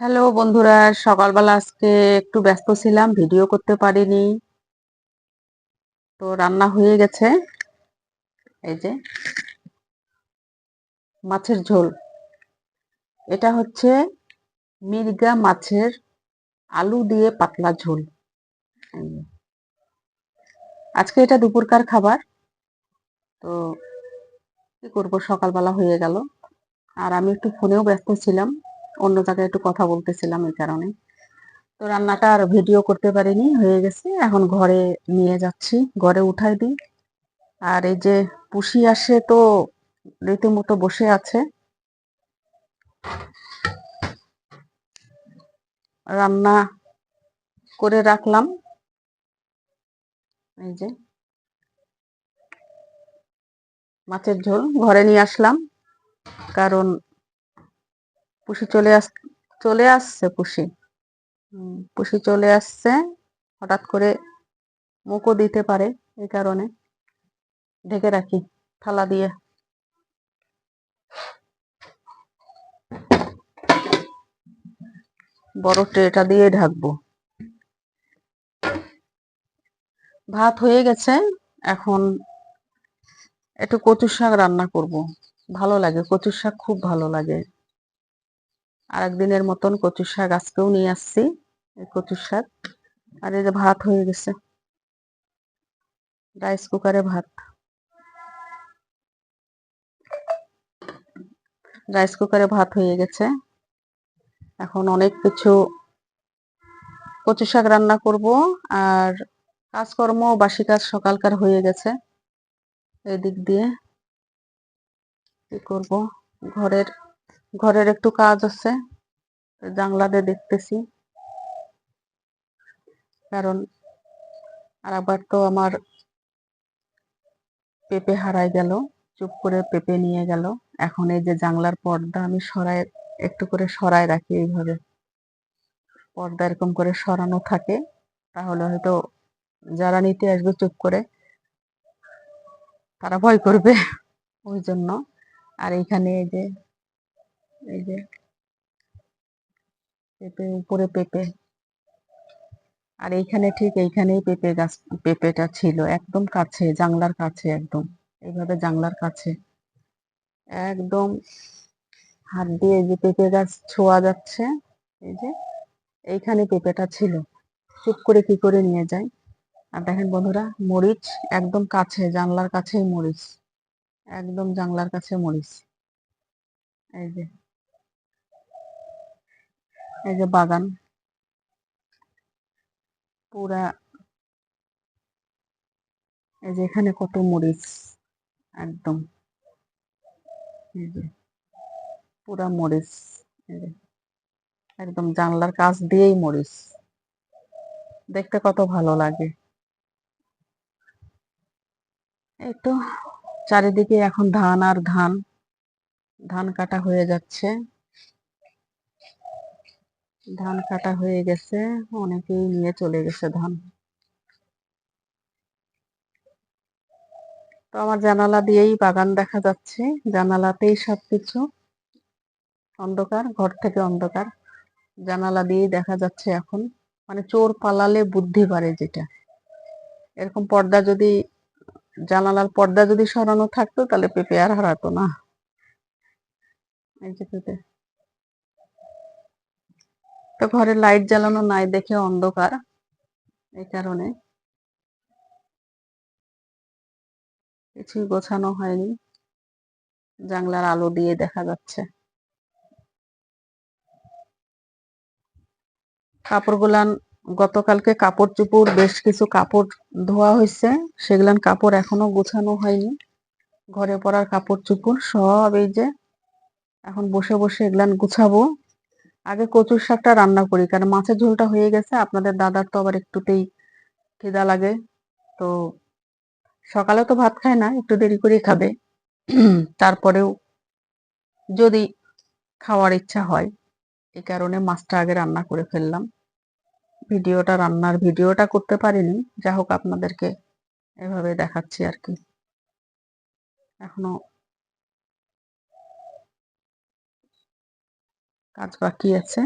Hello বন্ধুরা, সকালবেলা আজকে একটু ব্যস্ত ছিলাম, ভিডিও করতে পারিনি। তো রান্না হয়ে গেছে, এই যে মাছের ঝোল। এটা হচ্ছে মির্গা মাছের আলু দিয়ে পাতলা ঝোল। আজকে এটা দুপুরকার খাবার, তো কি করব, সকালবেলা হয়ে গেল। আর আমি একটু ফোনেও ব্যস্ত ছিলাম অন্য জায়গায় একটু কথা বলতেছিলাম এই কারণে। তো রান্নাটা আর ভিডিও করতে পারিনি, হয়ে গেছে। এখন ঘরে নিয়ে যাচ্ছি, ঘরে উঠাই দিই। আর এই যে পুষি আসে তো রীতিমতো বসে আছে। রান্না করে রাখলাম। এই যে মাছের ঝোল, ঘরে নিয়ে আসলাম। কারণ পুষি চলে আস, চলে আসছে পুষি। পুষি চলে আসছে, হঠাৎ করে মুখও দিতে পারে এই কারণে। ঢেকে রাখি থালা দিয়ে। বড় ট্রেটা দিয়ে ঢাকবো। ভাত হয়ে গেছে, এখন একটু কচু শাক রান্না করব। ভালো লাগে কচু শাক খুব ভালো লাগে। আর একদিনের মতন কচু শাক আজকেও নিয়ে আসছি, এই কচু শাক। আর এই যে ভাত হয়ে গেছে, রাইস কুকারে ভাত। রাইস কুকারে ভাত হয়ে গেছে। এখন অনেক কিছু কচু শাক রান্না করব, আর কাজকর্ম, বাসি কাজ সকালকার হয়ে গেছে। এদিক দিয়ে কি করব? ঘরের ঘরের একটু কাজ আছে দিয়ে দেখতেছি। কারণ আর আবার তো আমার পেঁপে হারাই গেল, চুপ করে পেঁপে নিয়ে গেল। এখন এই যে জানলার পর্দা আমি সরাই, একটু করে সরাই রাখি এইভাবে। পর্দা এরকম করে সরানো থাকে, তাহলে হয়তো যারা নিতে আসবে চুপ করে, তারা ভয় করবে। ওই জন্য। আর এইখানে এই যে এই যে, পেঁপে, উপরে পেঁপে। আর এইখানে ঠিক এইখানেই পেঁপে গাছ, পেঁপেটা ছিল, একদম কাছে, জানলার কাছে একদম। এইভাবে জানলার কাছে। একদম হাত দিয়ে যে পেঁপে গাছ ছোঁয়া যাচ্ছে, এই যে এইখানে পেঁপেটা ছিল। চুপ করে কি করে নিয়ে যায়? আর দেখেন বন্ধুরা, মরিচ একদম কাছে, জানলার কাছেই মরিচ। একদম জানলার কাছে মরিচ। এই যে এই যে বাগান। পুরা এই যে এখানে কত মরিচ, একদম। পুরা মরিচ একদম জানলার কাছ দিয়েই মরিচ। দেখতে কত ভালো লাগে। এই তো, চারিদিকে এখন ধান আর ধান ধান কাটা হয়ে যাচ্ছে। ধান কাটা হয়ে গেছে, অনেকেই নিয়ে চলে গেছে ধান। তো আমার জানালা দিয়েই বাগান দেখা যাচ্ছে, জানালাতেই সবকিছু। অন্ধকার, ঘর থেকে অন্ধকার। জানালা দিয়েই দেখা যাচ্ছে এখন মানে চোর পালালে বুদ্ধি বাড়ে যেটা। এরকম পর্দা যদি, জানালার পর্দা যদি সরানো থাকতো, তাহলে পেঁপে আর হারাতো না। এই যে পেঁপে। তো ঘরে লাইট জ্বালানো নাই দেখে অন্ধকার এই কারণে। কিছুই গোছানো হয়নি। জানলার আলো দিয়ে দেখা যাচ্ছে। কাপড়গুলান গতকালকে কাপড় চুপড় বেশ কিছু কাপড় ধোয়া হয়েছে সেগুলান কাপড় এখনও গোছানো হয়নি। ঘরে পরার কাপড় চুপড় সব এই যে, এখন বসে বসে এগুলান গুছাবো। আগে কচুর শাকটা রান্না করি, কারণ মাছের ঝোলটা হয়ে গেছে, আপনাদের দাদার তো আবার একটুতেই খিদা লাগে। তো সকালে তো ভাত খায় না, একটু দেরি করে খাবে। তারপরেও যদি খাওয়ার ইচ্ছা হয় এই কারণে মাছটা আগে রান্না করে ফেললাম। ভিডিওটা, রান্নার ভিডিওটা করতে পারিনি, যা হোক আপনাদেরকে এভাবে দেখাচ্ছি আর কি। এখনও কাজ বাকি আছে।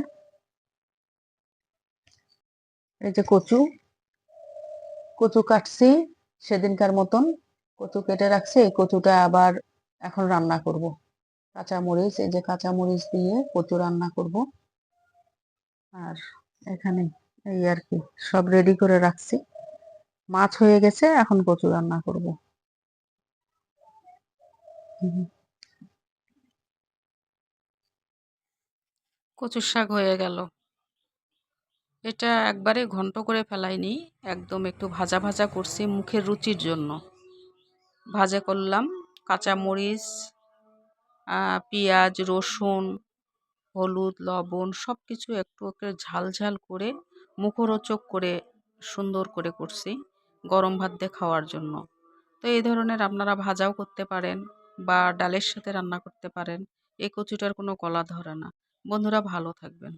এই যে কচু। কচু কাটছি সেদিনকার মতন। কচু কেটে রাখছি এই কচুটা আবার এখন রান্না করব। কাঁচা মরিচ এই যে কাঁচা মরিচ দিয়ে কচু রান্না করব। আর এখানে এই আর কি সব রেডি করে রাখছি। মাছ হয়ে গেছে এখন কচু রান্না করব। হুম, কচুর শাক হয়ে গেল। এটা একবারে ঘন্ট করে ফেলাইনি, একদম একটু ভাজা ভাজা করছি মুখের রুচির জন্য। ভাজা করলাম কাঁচা মরিচ পেঁয়াজ, রসুন, হলুদ, লবণ সব কিছু একটু একটু ঝাল ঝাল করে মুখরোচক করে সুন্দর করে করছি গরম ভাত দিয়ে খাওয়ার জন্য। তো এই ধরনের আপনারা ভাজাও করতে পারেন বা ডালের সাথে রান্না করতে পারেন, এই কচুটার কোনো কলা ধরে না। বন্ধুরা ভালো থাকবেন।